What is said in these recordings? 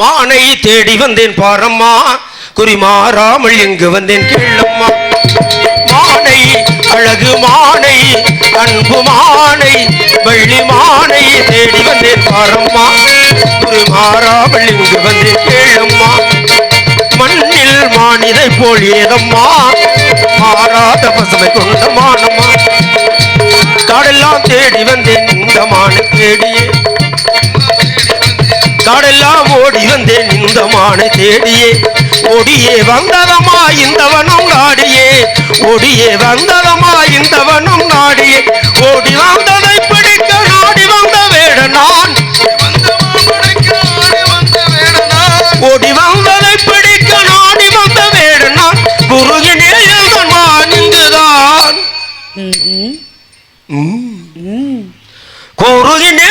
மானை தேடி வந்தேன் பாரம்மா. குறிமாறாமல் எங்கு வந்தேன் கேளம்மா. மானை அழகு மானை அன்பு மானை வெள்ளி மானை தேடி வந்தேன் பாரம்மா. குறிமாறாமல் எங்கு வந்தேன் கேளம்மா. மண்ணில் மானிதை போல் ஏதம்மா. மாறாத பசுமை கொண்ட மானம்மா. காடெல்லாம் தேடி வந்தேன் இந்த மானை தேடியே. காடெல்லாம் ஓடி வந்தேன் இந்த மானை தேடியே. ஓடியே வந்ததமா இந்தவனும் நாடியே. ஓடியே வந்ததமா இந்தவனும் நாடியே. ஓடி வந்ததை பிடிக்க நாடி வந்த வேட நான் ஓடி வந்ததை பிடிக்க நாடி வந்த வேட நான் குருகினே நான் இங்குதான் குருகினேன்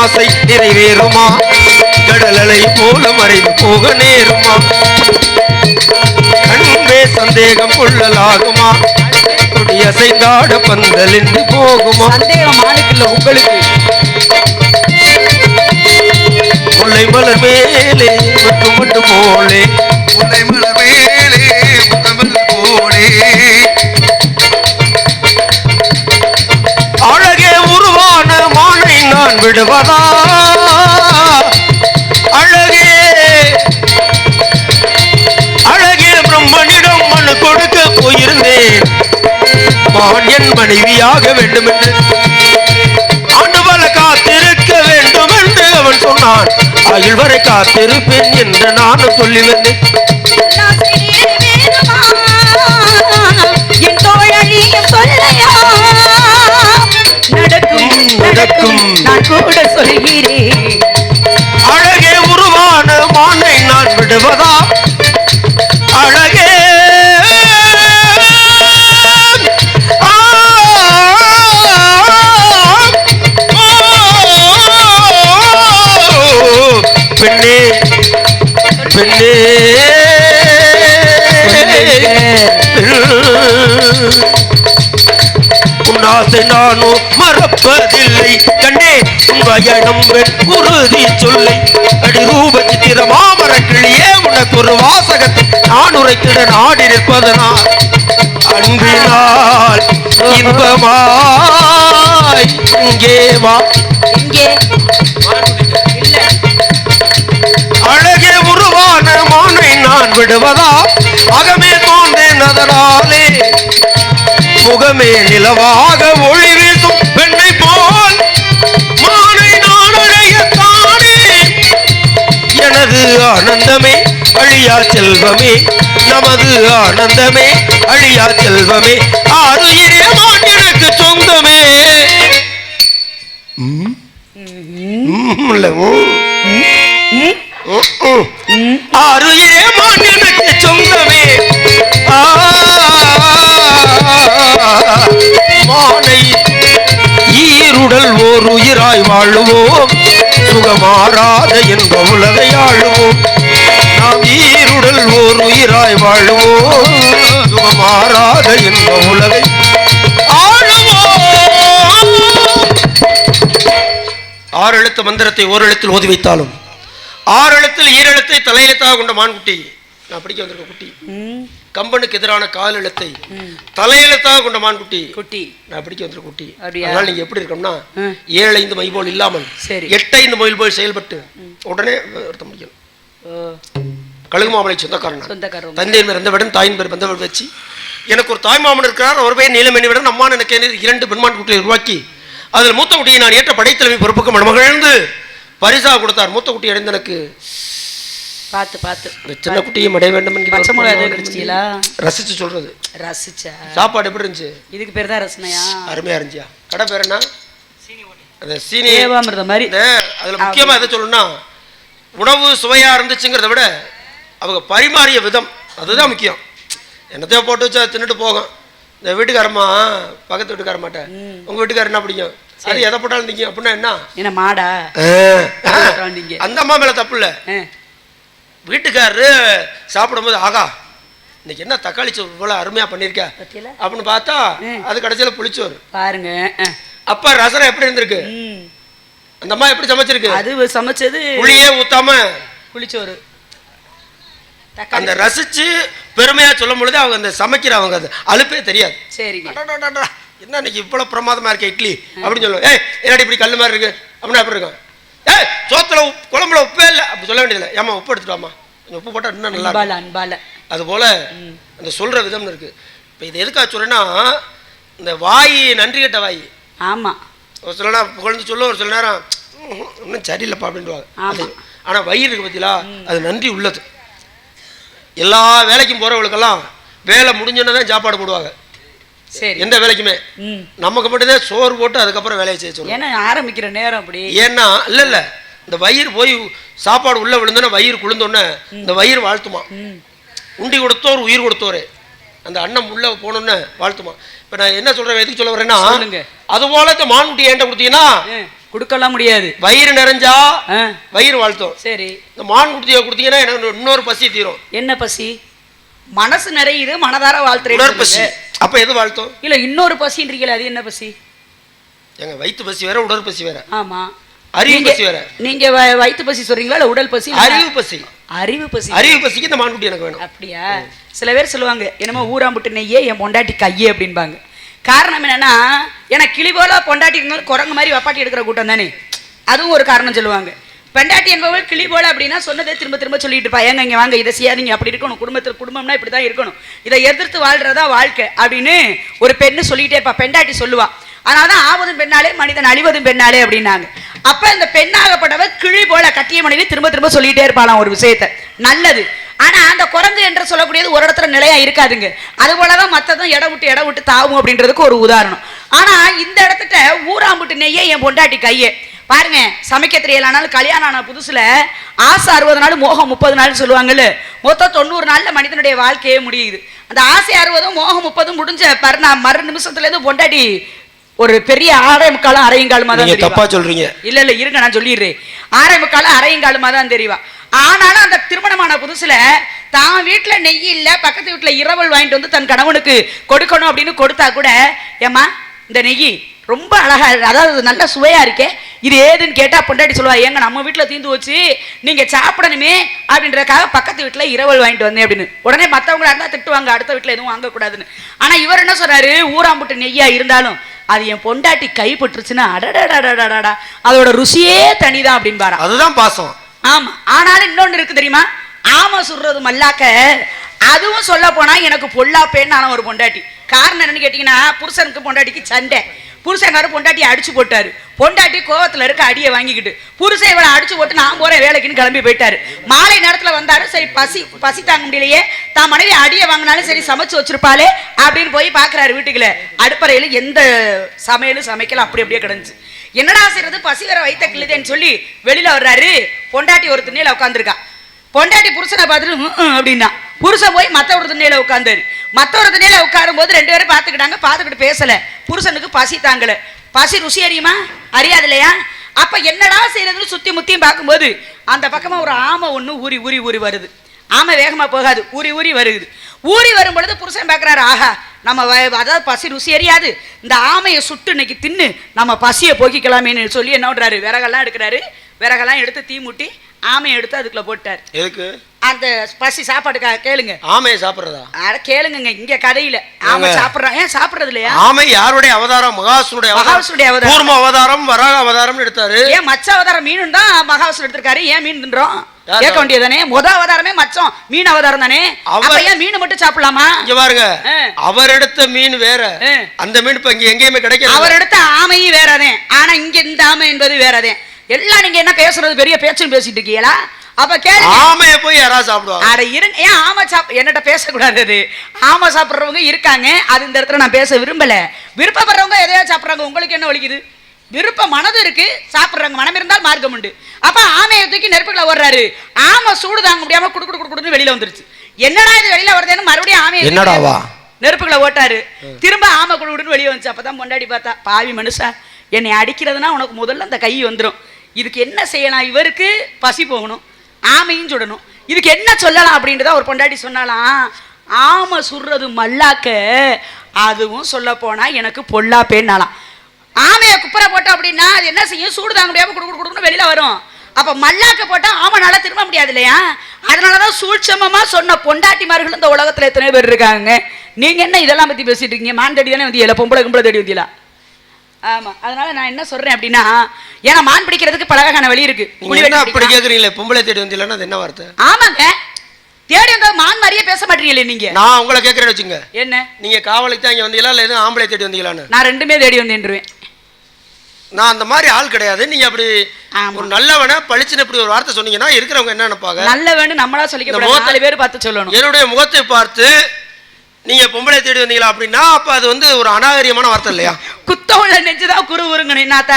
ஆசை நிறைவேறுமா? கடலலை போல மறைந்து போக நேருமா? கண்பே சந்தேகம் கொள்ளலாகுமா? துடியசைந்தாட பந்தலின்றி போகுமா? சந்தேகம் உங்களுக்கு? முல்லை மலர் மேலே மட்டும் மட்டும் போலே முல்லை மலர் விடுவதா? அழகே. அழகே பிரம்மனிடம் மனு கொடுக்க போயிருந்தேன். மான் என் மனைவியாக வேண்டும் என்று ஆண்டுபல காத்திருக்க வேண்டும் என்று அவன் சொன்னான். அகில் வரை காத்திருப்பேன் என்று நானும் சொல்லி வந்தேன் நடக்கும் நான் கூட சொல்கிறேன். அழகே உருவான மானை நான் விடுவதா? பயணம் வெண் உறுதி சொல்லை. அடி ரூப சித்திர மாமர கிளியே உனக்கு ஒரு வாசகத்தை நான் உரைத்திட நாடி நிற்பதனால் அன்பினால் இன்பமாய் இங்கே வா. இங்கே. அழகே உருவான மானை நான் விடுவதா? அகமே தோன்றேன் அதனாலே முகமே நிலவாக ஒளி நமது ஆனந்தமே அழியா செல்வமே நமது ஆனந்தமே அழியா செல்வமே ஆறுயிரே மான் எனக்கு சொந்தமே ம்? ம், இல்ல, ஆறுயிரே சொந்தமே மானை ஈருடல் ஓர் உயிராய் வாழுவோம் சுகமாறாத என்ப உலகை ஆளுவோம். நாம் ஈருடல் ஓர் உயிராய் வாழுவோம். சுகமாறாத என்ப உலகை ஆறு எழுத்து மந்திரத்தை ஓர் எழுத்தில் ஓதி வைத்தாலும் ஆறு எழுத்தில் ஈரெழுத்தை தலையெழுத்தாக கொண்ட மான்குட்டி. நான் படிக்க வந்திருக்க குட்டி. கம்பனுக்கு எதிரான கால் எழுத்தை தலையெழுத்தாக கொண்ட மான்குட்டி. குட்டி. நான் படிக்க வந்திருக்க குட்டி? அதனால நீங்க எப்படி இருக்கணும்னா ம். ஏழு ஐந்து மை போல் இல்லாமல் சரி. எட்டு ஐந்து மைல் போல் செயல்பட்டு உடனே வருத்த முடியும். கழுகு மாமலை சொந்தக்காரன் தந்தையின் பேர் வந்தவிடன் தாயின் பேர் வந்தவர் வச்சு எனக்கு ஒரு தாய் மாமன் இருக்கிறார் அவர் பேர் நீலமணிவிடன் அம்மா எனக்கு இரண்டு பெண்மான் குட்டியை உருவாக்கி அதில் மூத்த குட்டியை நான் ஏற்ற படைத்தலைமை பொறுப்புக்கு மணமகிழ்ந்து பரிசாக கொடுத்தார். மூத்த குட்டி அடைந்து எனக்கு பார்த்து பார்த்து. இந்த சின்ன குட்டியும் அடைய வேண்டும் என்கிற பச்சை மிளகா எதுவும் கிடைச்சிங்களா ரசிச்சு சொல்றது. ரசிச்சா? சாப்பாடு எப்படி இருந்துச்சு? இதுக்கு பேர் தான் ரசனையா? அருமையா இருந்துச்சியா கடை பேர் என்ன? அந்த சீனி தேவாமிர்தம் மாதிரி. அதுல முக்கியமா எதை சொல்லணும்னா உணவு சுவையா இருந்துச்சுங்கிறத விட அவங்க பரிமாறிய விதம் அதுதான் முக்கியம். என்னத்தையோ போட்டு வச்சா தின்னுட்டு போகும். இந்த வீட்டுக்காரம்மா பக்கத்து வீட்டுக்காரமாட்ட உங்க வீட்டுக்காரர் என்ன பிடிக்கும்? அது எதை போட்டாலும் நிற்கும் அப்படின்னா என்ன? என்ன மாடா. அந்த அம்மா மேல தப்பு இல்ல. வீட்டுக்காரரு சாப்பிடும்போது ஆகா இன்னைக்கு என்ன தக்காளி சோறு இவ்வளோ அருமையா பண்ணியிருக்க பத்தியல அப்படின்னு பார்த்தா அது கடைசியில் புளிச்சோறு. பாருங்க. அப்ப ரசம் எப்படி இருந்திருக்கு. அந்த அம்மா எப்படி சமைச்சிருக்கு? அது சமைச்சது புளியே ஊத்தாம. புளிச்சோறு. அந்த ரசிச்சு பெருமையா சொல்லும் பொழுது அவங்க அந்த சமைக்கிறவங்க அது அலுப்பே தெரியாது. அடடடடா, என்ன இன்னைக்கு இவ்வளவு பிரமாதமா இருக்க இட்லி? அப்படின்னு சொல்லுவோம். ஏய் என்னடி இப்படி கல்லு மாதிரி இருக்கு? அப்படின்னு அப்படி இருக்கும்? ஏய் சோத்துல உப்பு- குழம்புல உப்பே இல்லை. அப்படி சொல்ல வேண்டியதில்லை. ஏமா உப்பு எடுத்துட்டு வாம்மா. கொஞ்சம் உப்பு போட்டா இன்னும் நல்லா இருக்கும். அன்பால. அன்பால அது போல அந்த சொல்ற விதம்னு இருக்கு. இப்போ இது எதுக்காக சொல்றேன்னா இந்த வாய் நன்றி கெட்ட வாய். ஆமா. ஒரு சில நேரம் புகழ்ந்து சொல்ல ஒரு சில நேரம் "ம்ஹும், இன்னும் சரியில்லைப்பா அப்படின்ட்டுவாங்க ஆமா. அது ஆனா வயிறு இருக்கு பார்த்தீங்களா அது நன்றி உள்ளது. எல்லா வேலைக்கும் போறவங்களுக்கெல்லாம் வேலை முடிஞ்சோன்னே தான் சாப்பாடு போடுவாங்க. சரி. எந்த வேலைக்குமே. நமக்கு மட்டும்தான் சோறு போட்டு அதுக்கப்புறம் வேலையை செய்ய சொல்லுவோம். ஏன்னா ஆரம்பிக்கிற நேரம் அப்படி. ஏன்னா இல்ல இல்ல. இந்த வயிறு போய் சாப்பாடு உள்ள விழுந்தோன்னே வயிறு குளிர்ந்தோன்னே இந்த வயிறு வாழ்த்துமா? உண்டி கொடுத்தோர் உயிர் கொடுத்தோரு. அந்த அன்னம் உள்ள போனோன்னு வாழ்த்துமா? இப்ப நான் என்ன சொல்றேன் எதுக்கு சொல்ல வரேன்னா சொல்லுங்க. அது போல இந்த மான்குட்டி என்கிட்ட கொடுத்தீங்கன்னா கொடுக்கலாம் முடியாது. வயிறு நிறைஞ்சா வயிறு வாழ்த்தும். சரி. இந்த மான்குட்டியை கொடுத்தீங்கன்னா எனக்கு இன்னொரு பசி தீரும். என்ன பசி? மனசு நிறையுது மனதார வாழ்த்துறேன் உடற்பசி அப்ப எது வாழ்த்தும் இல்ல இன்னொரு பசின்றீங்களே அது என்ன பசி? எங்க வயிற்று பசி வேற உடற்பசி வேற. ஆமா. அறிவு பசி வேற. நீங்க வ- வயித்து பசி சொல்றீங்களா இல்ல உடல் பசி? அறிவு பசி. அறிவு பசி. அறிவு பசிக்கு இந்த மான்குட்டி எனக்கு வேணும். அப்படியா? சில பேர் சொல்லுவாங்க என்னமோ ஊராம்புட்டு நெய்யே என் பொண்டாட்டி கையே அப்படிம்பாங்க காரணம் என்னன்னா எனக்கு கிளி போல பொண்டாட்டி இருந்தாலும் குரங்கு மாதிரி வப்பாட்டி எடுக்கிற கூட்டம் தானே? அதுவும் ஒரு காரணம் சொல்லுவாங்க. பெண்டாட்டி என்பவள் கிளி போல அப்படின்னா சொன்னதே திரும்ப திரும்ப சொல்லிட்டு இருப்பா. ஏங்க இங்க வாங்க இதை செய்யாதீங்க. அப்படி இருக்கணும். குடும்பத்தில் குடும்பம்னா இப்படி தான் இருக்கணும். இதை எதிர்த்து வாழ்றதா வாழ்க்கை அப்படின்னு ஒரு பெண்ணு சொல்லிட்டே இருப்பா. பெண்டாட்டி சொல்லுவா. அதனால தான் ஆவதும் பெண்ணாலே மனிதன் அழிவதும் பெண்ணாலே அப்படின்னாங்க. அப்ப இந்த பெண்ணாகப்பட்டவ கிளி போல கட்டிய மனைவி திரும்ப திரும்ப சொல்லிட்டே இருப்பாளாம் ஒரு விஷயத்த. நல்லது. ஆனா அந்த குரங்கு என்று சொல்லக்கூடியது ஒரு இடத்துல நிலையா இருக்காதுங்க. அது போலதான் மத்ததும் இடம் விட்டு இடம் விட்டு தாவும் அப்படின்றதுக்கு ஒரு உதாரணம். ஆனா இந்த இடத்துட்ட ஊராம்புட்டு நெய்யே என் பொண்டாட்டி கையே. பாருங்க சமைக்க தெரியலனாலும் கல்யாணம் ஆன புதுசுல ஆசை அறுபது நாள் மோகம் முப்பது நாள் சொல்லுவாங்கல்ல. மொத்தம் தொண்ணூறு நாள்ல மனிதனுடைய வாழ்க்கையே முடியுது. அந்த ஆசை அறுபதும் மோகம் முப்பதும் முடிஞ்ச பர்ணா மறு நிமிஷத்துல இருந்து பொண்டாட்டி ஒரு பெரிய ஆறே முக்காலும் அரையங்காலுமா தான். தப்பா சொல்றீங்க. இல்ல இல்ல இருங்க நான் சொல்லிடுறேன். ஆறே முக்காலும் அரையங்காலுமா தான் தெரியவா? ஆனாலும் அந்த திருமணமான புதுசுல தான் வீட்டுல நெய் இல்ல பக்கத்து வீட்டுல இரவல் வாங்கிட்டு வந்து தன் கணவனுக்கு கொடுக்கணும் அப்படின்னு கொடுத்தா கூட ஏம்மா இந்த நெய் ரொம்ப அழகா இருக்கு. அதாவது நல்ல சுவையா இருக்கே. இது ஏதுன்னு கேட்டா பொண்டாட்டி சொல்லுவா ஏங்க நம்ம வீட்டுல தீந்து வச்சு நீங்க சாப்பிடணுமே அப்படின்றதுக்காக பக்கத்து வீட்டுல இரவல் வாங்கிட்டு வந்தேன் அப்படின்னு. உடனே மத்தவங்களா இருந்தா திட்டுவாங்க அடுத்த வீட்டுல எதுவும் வாங்கக்கூடாதுன்னு. ஆனா இவர் என்ன சொல்றாரு ஊராம்புட்டு நெய்யா இருந்தாலும் அது என் பொண்டாட்டி கைப்பற்றுச்சுன்னா அடடடடடடா அதோட ருசியே தனிதான் அப்படின்பாரா. அதுதான் பாசம். ஆமா. ஆனாலும் இன்னொன்னு இருக்கு தெரியுமா? ஆமா சுடுறது மல்லாக்க அதுவும் சொல்ல போனா எனக்கு பொல்லாப்பேன்னு ஆன ஒரு பொண்டாட்டி. காரணம் என்னன்னு கேட்டீங்கன்னா புருஷனுக்கு பொண்டாட்டிக்கு சண்டை. புருஷங்காரு பொண்டாட்டி அடிச்சு போட்டாரு. பொண்டாட்டி கோவத்தில் இருக்க அடியை வாங்கிக்கிட்டு. புருஷன் இவளை அடிச்சு போட்டு நான் போறேன் வேலைக்குன்னு கிளம்பி போயிட்டாரு. மாலை நேரத்தில் வந்தாரு சரி பசி பசி தாங்க முடியலையே. தான் மனைவி அடியை வாங்கினாலும் சரி சமைச்சு வச்சிருப்பாளே அப்படின்னு போய் பார்க்குறாரு வீட்டுக்குள்ள. அடுப்பறையில் எந்த சமையலும் சமைக்கல அப்படி அப்படியே கிடந்துச்சு. என்னடா செய்யறது பசி வர வைத்த கிள்ளுதேன்னு சொல்லி வெளியில வர்றாரு. பொண்டாட்டி ஒரு திண்ணையில உட்காந்துருக்கா பொண்டாட்டி புருஷனை பார்த்துட்டு "ம், அப்படின்னா. புருஷன் போய் மத்த ஒரு திண்ணையில உட்காந்தாரு மத்த ஒரு திண்ணையில உட்காரும் போது ரெண்டு பேரும் பார்த்துக்கிட்டாங்க பார்த்துக்கிட்டு பேசல. புருஷனுக்கு பசி தாங்கல. பசி ருசி அறியுமா? அறியாது இல்லையா? அப்ப என்னடா செய்யறதுன்னு சுத்தி முத்தியும் பார்க்கும்போது அந்த பக்கமா ஒரு ஆமை ஒண்ணு ஊறி ஊறி ஊறி வருது. ஆமை வேகமா போகாது ஊறி ஊறி வருது. ஊறி வரும் பொழுது புருஷன் பார்க்குறாரு ஆஹா நம்ம வ- அதாவது பசி ருசி அறியாது. இந்த ஆமையை சுட்டு இன்னைக்கு தின்னு நம்ம பசியை போக்கிக்கலாமேன்னு சொல்லி என்ன பண்றாரு? விறகெல்லாம் எடுக்கிறாரு. விறகெல்லாம் எடுத்து தீ மூட்டி ஆமையை எடுத்து அதுக்குள்ள போட்டார் எதுக்கு? அந்த பசி சாப்பாட்டுக்காக கேளுங்க. ஆமையை சாப்பிடுறதா? அட கேளுங்க இங்க கதையில. ஆமை. சாப்பிடுறான் ஏன் சாப்பிடுறது இல்லையா? ஆமை யாருடைய அவதாரம்? மகாசுனுடைய மகாவிஷ்ணுடைய அவதாரம். கூர்ம அவதாரம் வராக அவதாரம்னு எடுத்தாரு. ஏன் மச்ச அவதாரம் மீன் தான் மகாவிஷ்ணு எடுத்திருக்காரு. ஏன் மீன் தின்றோம்? கேட்க வேண்டியதானே முத அவதாரமே மச்சம் மீன் அவதாரம் தானே? அவர்- ஏன் மீன் மட்டும் சாப்பிடலாமா? இங்க பாருங்க. அவர் எடுத்த மீன் வேற. அந்த மீன் இப்ப இங்க எங்கேயுமே கிடைக்காது அவர் எடுத்த ஆமையும் வேறதே. ஆனா இங்க இந்த ஆமை என்பது வேறதே. எல்லாம் நீங்க என்ன பேசுறது? பெரிய பேச்சுன்னு பேசிட்டு இருக்கீங்களா? அப்ப கேளுங்க. ஆமையை போய் யாராவது சாப்பிடுவாங்க. அட இருங்க. ஏன் ஆமை சாப் என்னட்ட பேசக்கூடாது அது? ஆமை சாப்பிட்றவங்க இருக்காங்க. அது இந்த இடத்துல நான் பேச விரும்பல. விருப்பப்படுறவங்க எதையா சாப்பிட்றாங்க? உங்களுக்கு என்ன வலிக்குது? விருப்ப மனது இருக்கு. சாப்பிட்றாங்க மனம் இருந்தால் மார்க்கம் உண்டு. அப்ப ஆமையை தூக்கி நெருப்புக்குள்ள ஓடுறாரு. ஆமை சூடு தாங்க முடியாம குடு குடு குடு குடுன்னு வெளியில வந்துருச்சு. என்னடா இது வெளியில வருதுன்னு மறுபடியும் ஆமையை என்னடாவா? நெருப்புக்குள்ள ஓட்டாரு. திரும்ப ஆமை குடு குடுன்னு வெளியே வந்துச்சு. அப்பதான் பொண்டாடி பார்த்தா பாவி மனுஷா என்னை அடிக்கிறதுனா உனக்கு முதல்ல அந்த கை வந்துடும் இதுக்கு என்ன செய்யலாம்? இவருக்கு பசி போகணும். ஆமையும் சுடணும். இதுக்கு என்ன சொல்லலாம் அப்படின்றத ஒரு பொண்டாட்டி சொன்னாலாம் ஆமை சுடுறது மல்லாக்க. அதுவும் சொல்ல போனால் எனக்கு பொல்லா பேனாலாம் ஆமையை குப்பரை போட்டோம் அப்படின்னா அது என்ன செய்யும்? சூடு தாங்க முடியாமல் குடு குடு வெளியில் வெளியில வரும். அப்போ மல்லாக்க போட்டால் ஆமைனால திரும்ப முடியாது இல்லையா? அதனால தான் சூட்சமமாக சொன்ன பொண்டாட்டிமார்கள் இந்த உலகத்தில் எத்தனை பேர் இருக்காங்க. நீங்கள் என்ன இதெல்லாம் பற்றி பேசிட்டு இருக்கீங்க? மான் தேடி தானே இல்லை பொம்பளை கும்பளை தேடி வந்தீங்களா? ஆமா. அதனால நான் என்ன சொல்றேன் அப்படின்னா ஏன்னா மான் பிடிக்கிறதுக்கு பலவகையான வழி இருக்கு. அப்படி. கேக்குறீங்களே? பொம்பளை தேடி வந்தீங்களா அது என்ன வார்த்தை? ஆமாங்க. தேடி வந்தா மான் மாதிரியே பேச மாட்டீங்களே நீங்க? நான் உங்களை கேக்குறேன்னு வச்சுங்க என்ன? நீங்க காவலுக்கு தான் இங்க வந்தீங்களா? இல்ல எதுவும் ஆம்பளை தேடி வந்தீங்களான்னு? நான் ரெண்டுமே தேடி வந்துருவேன் நான் அந்த மாதிரி ஆள் கிடையாது. நீங்க அப்படி. ஒரு நல்லவன பளிச்சுன்னு இப்படி ஒரு வார்த்தை சொன்னீங்கன்னா இருக்கிறவங்க என்ன நினைப்பாங்க? நல்ல வேணும் நம்மளா சொல்லிக்க நாலு பேர் பார்த்து சொல்லணும். என்னுடைய முகத்தை பார்த்து நீங்க பொம்பளை தேடி வந்தீங்களா அப்படின்னா அப்ப அது வந்து ஒரு அநாகரியமான வார்த்தை இல்லையா? குத்த உள்ள நெஞ்சுதான் குரு உருங்கணும் என்னத்த?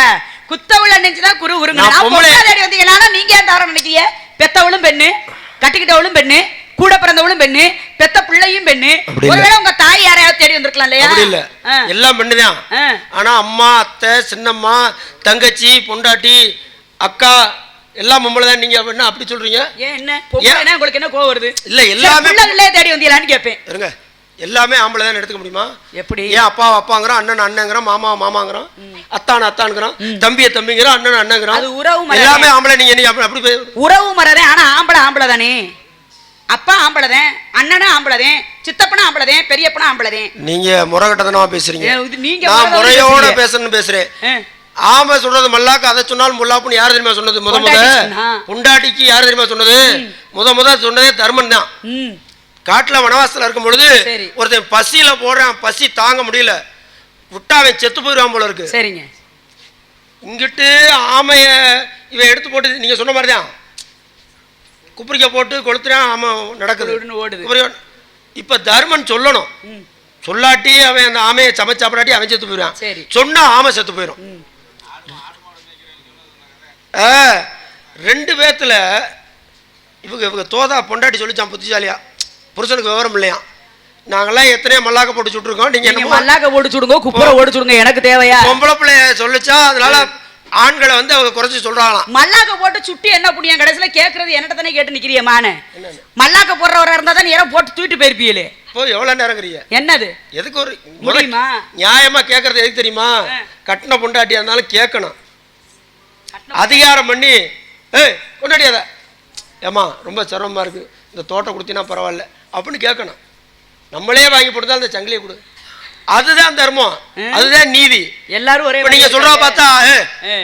குத்த உள்ள நெஞ்சுதான் குரு உருங்கணும். நான் பொம்பளை- தேடி வந்தீங்கன்னா நீங்க ஏன் தவற நினைக்கிறீங்க? பெத்தவளும் பெண்ணு கட்டிக்கிட்டவளும் பெண்ணு கூட பிறந்தவளும் பெண்ணு பெத்த பிள்ளையும் பெண்ணு. ஒருவேளை உங்க தாய் யாரையாவது தேடி வந்திருக்கலாம் இல்லையா? இல்ல. எல்லாம் பெண்ணுதான். ஆனா அம்மா அத்தை சின்னம்மா தங்கச்சி பொண்டாட்டி அக்கா எல்லாம் பொம்பளை தான் நீங்க அப்படின்னா அப்படி சொல்றீங்க? ஏன் என்ன? உங்களுக்கு என்ன கோவம் வருது? இல்ல எல்லாமே தேடி வந்தீங்களான்னு கேட்பேன் இருங்க. எல்லாமே ஆம்பளை தான் எடுத்துக்க முடியுமா? எப்படி? ஏன் அப்பா அப்பாங்கிறான் அண்ணன் அண்ணங்கிறான் மாமா மாமாங்கிறான் அத்தான் அத்தான்ங்கிறான் தம்பிய தம்பிங்கிறான் அண்ணன் அண்ணங்கிறான். அது உறவு. எல்லாமே ஆம்பளை நீங்க அப்படி உறவு மரதே ஆனா ஆம்பளை ஆம்பளை தானே? அப்பா ஆம்பளைதேன் அண்ணனும் ஆம்பளைதேன் சித்தப்பனும் ஆம்பளைதேன் பெரியப்பனும் ஆம்பளைதேன் நீங்க முறைகட்டதனமா பேசுறீங்க. நீங்க நான் முறையோட. பேசணும்னு பேசுறேன். ஆமா சொல்றது மல்லாக்க அதை சொன்னாலும் முல்லாப்புன்னு யார் தெரியுமா சொன்னது? முத முத. பொண்டாட்டிக்கு யார் தெரியுமா சொன்னது? முத முத சொன்னதே தர்மன் தான் காட்டுல வனவாசத்துல இருக்கும் பொழுது. ஒருத்தன் பசியில போடுறான் பசி தாங்க முடியல. விட்டா அவன் செத்து போயிடுவான் போல இருக்கு. சரிங்க. இங்கிட்டு ஆமைய இவன் எடுத்து போட்டு நீங்க சொன்ன மாதிரி தான் குப்பரிக்க போட்டு கொளுத்துறான் ஆமை நடக்குது. ஓடுது. இப்ப தர்மன் சொல்லணும். சொல்லாட்டி அவன் அந்த ஆமையை சமைச்சு சாப்பிடாட்டி அவன் செத்து போயிடுவான். சொன்னா ஆமை செத்து போயிடும். ரெண்டு பேத்துல இவங்க இவங்க தோதா பொண்டாட்டி சொல்லிச்சான் புத்திசாலியா? புருஷனுக்கு விவரம் இல்லையா? நாங்கெல்லாம் எத்தனையோ மல்லாக்க போட்டு சுட்டுருக்கோம். நீங்க என்னமோ மல்லாக்க ஓடு சுடுங்க குப்புற ஓடு சுடுங்க எனக்கு தேவையா? பொம்பளை பிள்ளைய சொல்லிச்சா அதனால ஆண்களை வந்து அவங்க குறைச்சி சொல்றாங்களாம். மல்லாக்க போட்டு சுட்டி என்ன புண்ணியம்? கடைசியில கேக்குறது என்னட்ட தானே கேட்டு நிக்கிறிய மானு மல்லாக்க போடுறவரா இருந்தா தான் நேரம் போட்டு தூக்கிட்டு போயிருப்பீங்களே? போய் எவ்வளவு நேரங்கிறீங்க என்னது? எதுக்கு ஒரு முடியுமா? நியாயமா கேட்கறது எதுக்கு தெரியுமா. கட்டின பொண்டாட்டியா இருந்தாலும் கேட்கணும். அதிகாரம் பண்ணி ஏய் கொண்டாடியாத ஏம்மா ரொம்ப சிரமமா இருக்கு. இந்த தோட்டம் கொடுத்தீங்கன்னா பரவாயில்ல. அப்படின்னு கேட்கணும். நம்மளே வாங்கி போட்டுதான் அந்த சங்கிலியை கொடு. அதுதான் தர்மம். அதுதான் நீதி. எல்லாரும் ஒரே இப்ப நீங்க சொல்றா. பார்த்தா.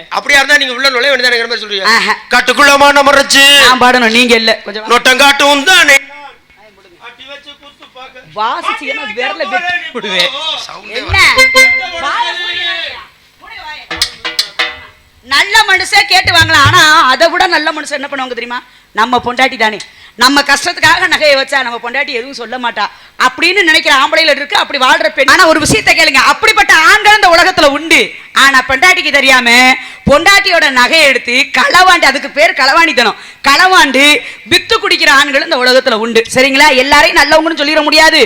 அப்படியா இருந்தா நீங்க உள்ள நுழைய வேண்டியதான மாதிரி சொல்றீங்க. ஆஹா. கட்டுக்குள்ளமான மறைச்சு நான் பாடணும் நீங்க இல்ல. கொஞ்சம் வா. நொட்டங்காட்டும் தானே. வாசிச்சீங்கன்னா விரல வெட்டி விடுவேன் என்ன? நல்ல மனுஷன் கேட்டு வாங்கலாம். ஆனா அதை விட நல்ல மனுஷன் என்ன பண்ணுவாங்க தெரியுமா? நம்ம பொண்டாட்டி தானே. நம்ம கஷ்டத்துக்காக நகையை வச்சா நம்ம பொண்டாட்டி எதுவும் சொல்ல மாட்டா. அப்படின்னு நினைக்கிற ஆம்பளைல இருக்கு அப்படி வாழ்ற பெண் ஆனா ஒரு விஷயத்தை கேளுங்க. அப்படிப்பட்ட ஆண்கள் இந்த உலகத்துல உண்டு. ஆனா பொண்டாட்டிக்கு தெரியாம பொண்டாட்டியோட நகையை எடுத்து களவாண்டி அதுக்கு பேர் களவாணித்தனம் களவாண்டு வித்து குடிக்கிற ஆண்கள் இந்த உலகத்துல உண்டு. சரிங்களா? எல்லாரையும் நல்லவங்கன்னு சொல்லிட முடியாது.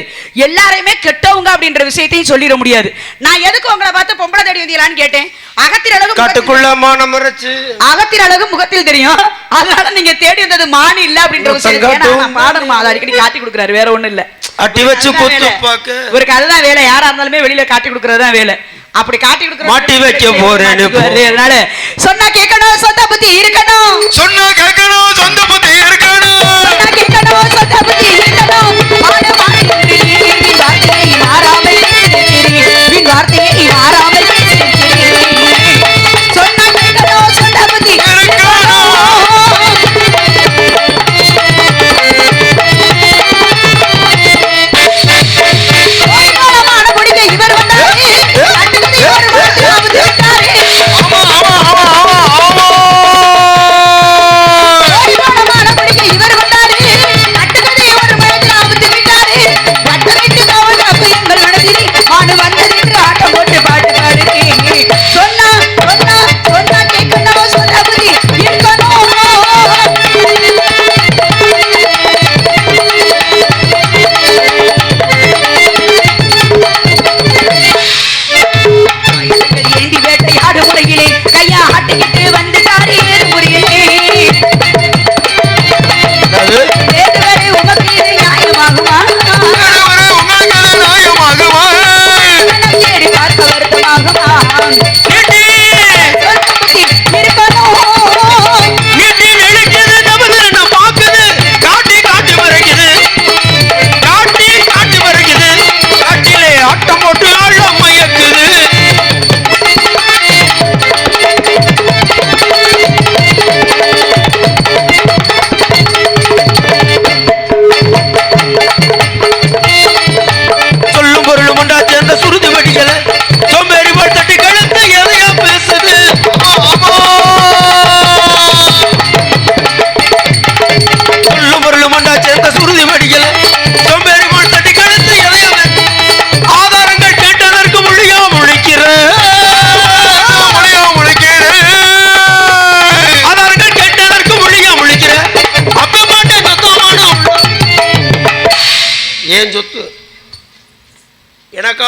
எல்லாரையுமே கெட்டவங்க அப்படின்ற விஷயத்தையும் சொல்லிட முடியாது. நான் எதுக்கு உங்களை பார்த்து பொம்பளை தேடி வந்தீங்களான்னு கேட்டேன். அகத்திர அழகு அகத்தின் அழகு முகத்தில் தெரியும். அதனால நீங்க தேடி வந்தது மானி இல்ல அப்படின்ற விஷயம் ஏன்னா நான் பாடணுமா? அதை அடிக்கடி காட்டி கொடுக்குறாரு வேற ஒண்ணும் இல்ல. அட்டி வச்சு அதுதான் குத்து. வேலை. பாக்க யாரா இருந்தாலுமே வெளியில காட்டி கொடுக்கறது தான் வேலை. அப்படி காட்டி கொடுக்கறது மாட்டி வைக்க போறேன்னு. அதனால சொன்னா கேட்கணும் சொந்த புத்தி இருக்கணும். சொன்னா கேட்கணும் சொந்த புத்தி இருக்கணும். சொன்னா கேட்கணும் சொந்த புத்தி இருக்கணும்.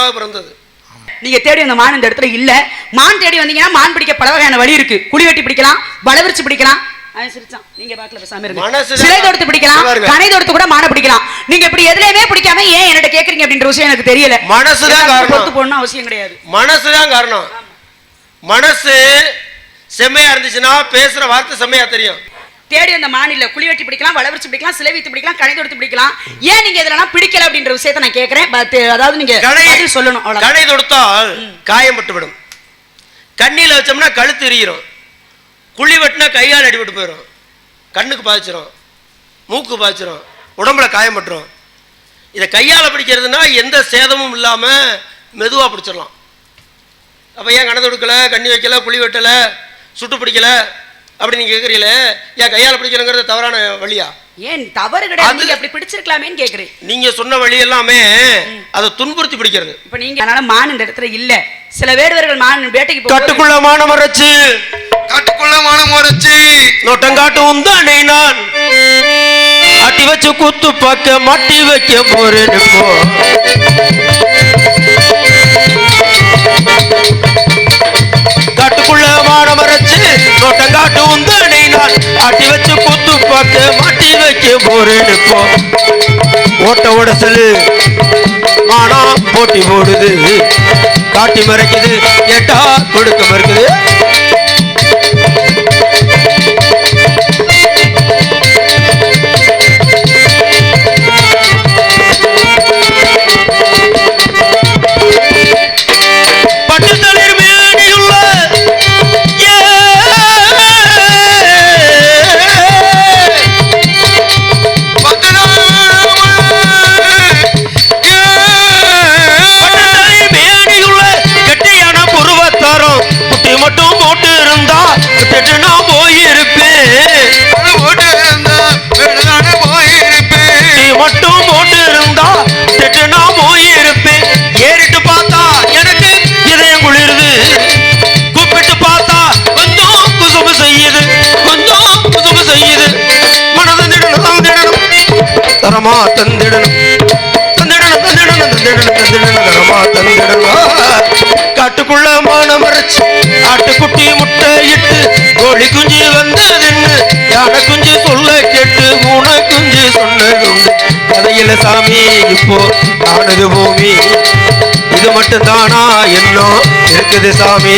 எனக்காக பிறந்தது. நீங்க தேடி வந்த மான் இந்த இடத்துல இல்ல. மான் தேடி வந்தீங்கன்னா மான் பிடிக்க பல வகையான வழி இருக்கு. குழி வெட்டி பிடிக்கலாம் வளவிரிச்சு பிடிக்கலாம். அவன் சிரிச்சான். நீங்க பாக்கல பேசாம இருங்க. மனசுதான் சிலை தொடுத்து பிடிக்கலாம் பாருங்க. கனை தொடுத்து கூட மானை பிடிக்கலாம். நீங்க இப்படி எதுலயுமே பிடிக்காம ஏன் என்கிட்ட கேக்குறீங்க அப்படின்ற விஷயம் எனக்கு தெரியல. மனசுதான் காரணம். போடணும் அவசியம் கிடையாது. மனசுதான் காரணம். மனசு செம்மையா இருந்துச்சுன்னா பேசுற வார்த்தை செம்மையா தெரியும். தேடி வந்த மான் இல்ல குழி வெட்டி பிடிக்கலாம் வளவிரிச்சு பிடிக்கலாம் சிலை வைத்து பிடிக்கலாம் கனை தொடுத்து பிடிக்கலாம். ஏன் நீங்க இதெல்லாம் பிடிக்கல அப்படின்ற விஷயத்தை நான் கேக்குறேன். பட் அதாவது நீங்க பதில் சொல்லணும். கடை தொடுத்தால் காயம்பட்டு விடும் கண்ணில வச்சோம்னா கழுத்து எரியிரும். குழி வெட்டினா கையால் அடிபட்டு போயிடும் கண்ணுக்கு பாய்ச்சிரும். மூக்கு பாய்ச்சிரும். உடம்புல காயம் பட்டுரும். இதை கையால் பிடிக்கிறதுனா எந்த சேதமும் இல்லாம மெதுவா பிடிச்சிடலாம். அப்ப ஏன் கணத்தை கொடுக்கல கண்ணி வைக்கல குழி வெட்டல சுட்டு பிடிக்கல? அப்படி நீங்க கேட்குறீங்களே ஏன் கையால் பிடிக்கணுங்கிறது தவறான வழியா? ஏன் தவறு கிடையாது. நீங்க அப்படி பிடிச்சிருக்கலாமேன்னு கேக்குறேன். நீங்க சொன்ன வழி எல்லாமே அதை துன்புறுத்தி பிடிக்கிறது. இப்ப நீங்க அதனால மான் இந்த இடத்துல இல்ல. சில வேடுவர்கள் மான் வேட்டைக்கு கட்டுக்குள்ள மானமரச்சு காட்டுக்குள்ள மானம் உரைச்சி நோட்டங்காட்டு உந்தானே நான். அட்டி வச்சு குத்து பார்க்க மாட்டி வைக்க போறேன்னு போ. காட்டுக்குள்ள மானமரச்சு நோட்டங்காட்டு உந்தானே நான் அட்டி வச்சு குத்து பார்த்து மாட்டி வைக்க போறேன்னு ஓட்ட உடசலு மானா போட்டி போடுது. காட்டி மறைக்குது கேட்டா கொடுக்க மறுக்குது. தரமா தந்திடணும். தந்திடணும் தந்திடணும் தந்திடணும் தந்திடணும் தரமா தந்திடணும். காட்டுக்குள்ள மானம் மறைச்சு ஆட்டுக்குட்டி முட்டை இட்டு கோழி குஞ்சு வந்ததுன்னு யானை குஞ்சு சொல்ல கேட்டு மூணை குஞ்சு சொன்னது கதையில சாமி இப்போ ஆனது பூமி. இது மட்டும் தானா என்னோ இருக்குது சாமி.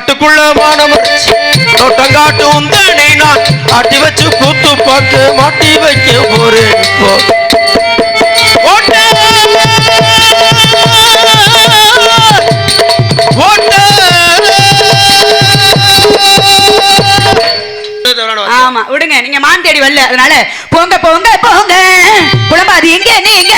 காட்டுக்குள்ள மானம் தோட்டங்காட்டு உந்தனை நான் ஆட்டி வச்சு கூத்து பார்த்து மாட்டி வைக்க போறேன் இப்போ. ஆமா விடுங்க நீங்க மான் தேடி வரல. அதனால போங்க போங்க போங்க. போங்க புலம்பாது எங்க நீங்க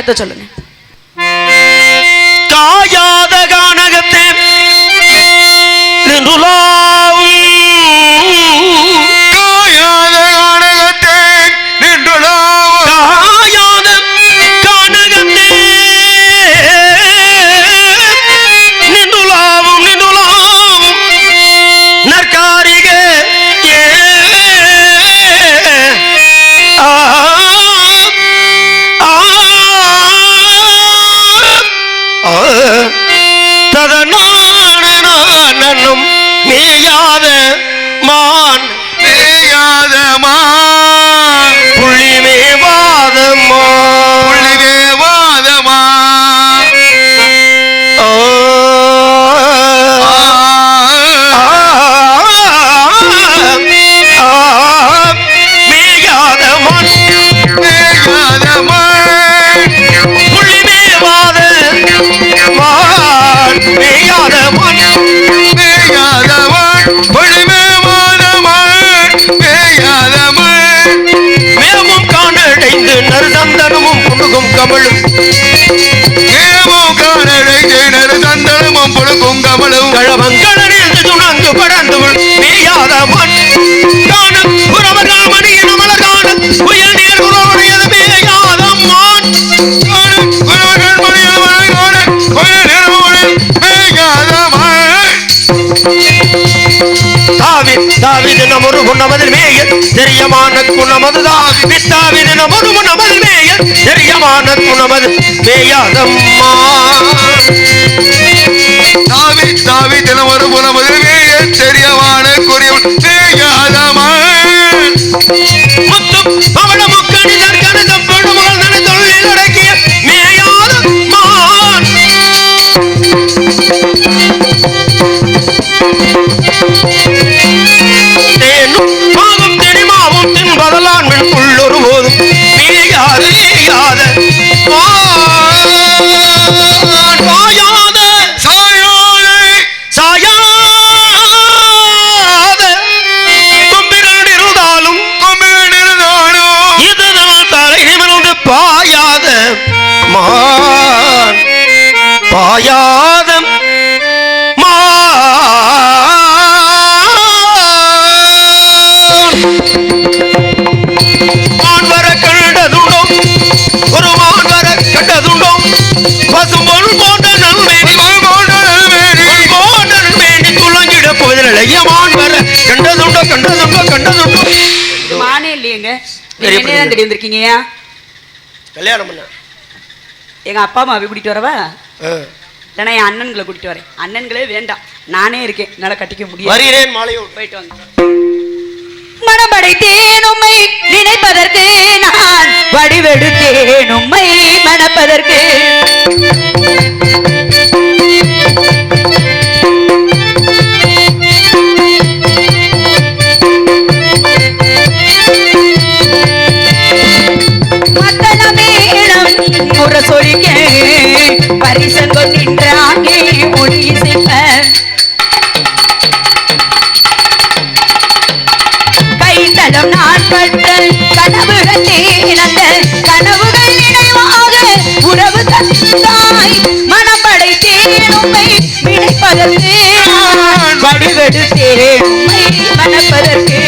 மாடுக்குள்ள அடையாளத்தை சொல்லுங்க காணடைந்து நறுதந்தனமும் புணுகும் கமழும். மேமோ காணடைந்தேனர் சந்தனமும் புழுக்கும் கமலும் கழவங்களில் துணங்கு படந்து மேயாத மண் காணும் புறவர் காமணியின் மலர் காணும் தாவிது நமது குணமதில் மேயர் தெரியமான குணமது தாவி வித்தாவிது நமது குணமதில் மேயர் தெரியமான குணமது மேயாத மான் தாவி தாவி தினம் ஒரு புலமதில் மேய தெரியவான குறியவன் தேடி வந்திருக்கீங்க கல்யாணம் பண்ண எங்க அப்பா அம்மாவை கூட்டிட்டு வரவா? ஆ. இல்லைன்னா என் அண்ணன்களை கூட்டிட்டு வரேன். அண்ணன்களே வேண்டாம். நானே இருக்கேன். என்னால கட்டிக்க முடியாது. வருகிறேன் மாலையோடு போயிட்டு வாங்க. மனப்படைத்தேன் உம்மை. நினைப்பதற்கு நான் வடிவெடுத்தேன் உம்மை. மணப்பதற்கு மனப்படைத்தேன் உம்மை மணப்பதற்கு.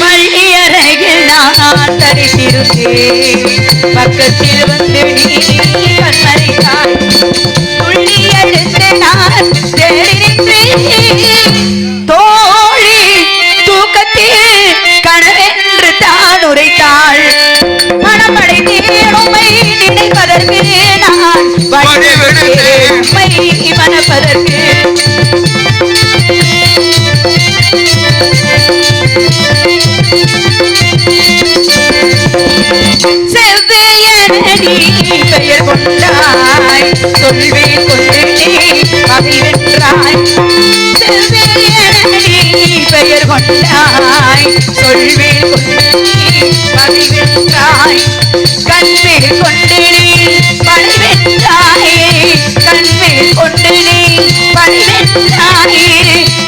பள்ளியறையில் நான் தரித்திருந்தேன் பக்கத்தில் சொல்வேன் வென்றாய் பெயர் கொண்டாய் வென்றாய் கொண்டு நீ கொண்டு நீ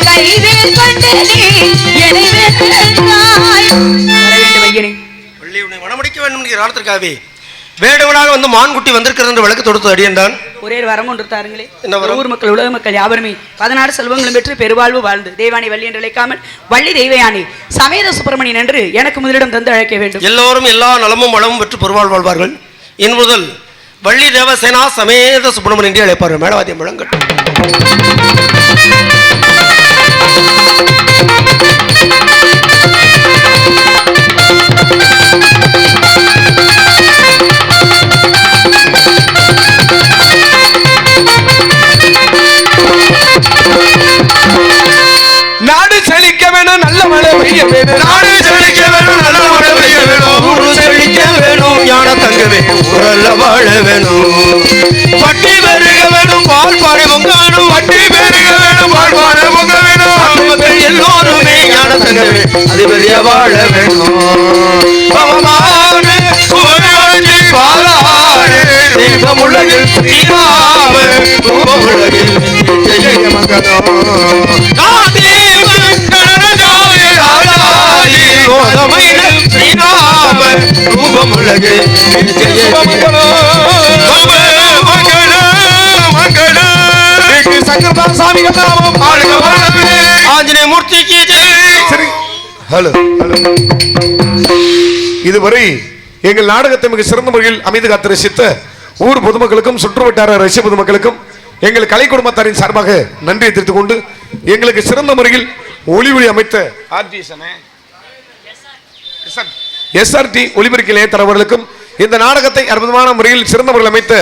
கைவேல் கொண்டு நீ வென்றாய் வேண்டும் வேண்டும் என்கிற வந்து மான்குட்டி வந்திருக்கிறது என்று விளக்கு தொடுத்து அடியன்றான் வரம் தாருங்களே வரம்? ஊர் மக்கள் உலக மக்கள் யாவருமே பதினாறு செல்வங்களும் பெற்று பெருவாழ்வு வாழ்ந்து தெய்வானை வள்ளி என்று அழைக்காமல் வள்ளி தெய்வயானி சமேத சுப்பிரமணியன் என்று எனக்கு முதலிடம் தந்து அழைக்க வேண்டும். எல்லோரும் எல்லா நலமும் வளமும் பெற்று பொருவாழ் வாழ்வார்கள். இன் முதல் வள்ளி தேவசேனா சமேத சுப்பிரமணியன் என்று அழைப்பார்கள். மேடவாத்தியம் முழங்கட்டும் மழை வேணும். நாடு செழிக்க வேணும் நல்ல வேணும். ஊரு செழிக்க வேணும் ஞான தங்க வேணும் வாழ வேணும். பெருக வேணும் பால் பாறை வட்டி பெருக வேணும் பொங்க வேணும் எல்லோருமே ஞான தங்க வேணும் அதிபதிய வாழ வேணும். உலகில் ஜெய ஜெய ஆஞ்சநேய மூர்த்திக்கு ஹலோ ஹலோ. இதுவரை எங்கள் நாடகத்தை மிக சிறந்த முறையில் அமைந்து காத்து ரசித்த ஊர் பொதுமக்களுக்கும் சுற்றுவட்டார ரசிக பொதுமக்களுக்கும் எங்கள் கலை குடும்பத்தாரின் சார்பாக நன்றியை தெரிவித்துக் கொண்டு எங்களுக்கு சிறந்த முறையில் ஒளி ஒளி அமைத்த எஸ்ஆர்டி ஒளிபெருக்கி நிலையத்தர் இந்த நாடகத்தை அற்புதமான முறையில் சிறந்த முறையில் அமைத்த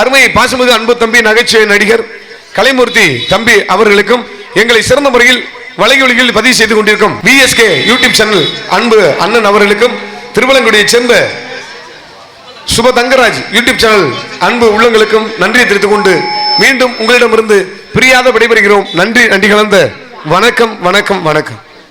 அருமை பாசமிகு அன்பு தம்பி நகைச்சுவை நடிகர் கலைமூர்த்தி தம்பி அவர்களுக்கும் எங்களை சிறந்த முறையில் வலையொலியில் பதிவு செய்து கொண்டிருக்கும் விஎஸ்கே யூடியூப் சேனல் அன்பு அண்ணன் அவர்களுக்கும் திருவலங்குடியைச் சேர்ந்த சுப தங்கராஜ் யூடியூப் சேனல் அன்பு உள்ளங்களுக்கும் நன்றியை தெரிவித்துக் கொண்டு மீண்டும் உங்களிடமிருந்து பிரியாத விடைபெறுகிறோம். நன்றி நன்றி கலந்த வணக்கம் வணக்கம் வணக்கம்.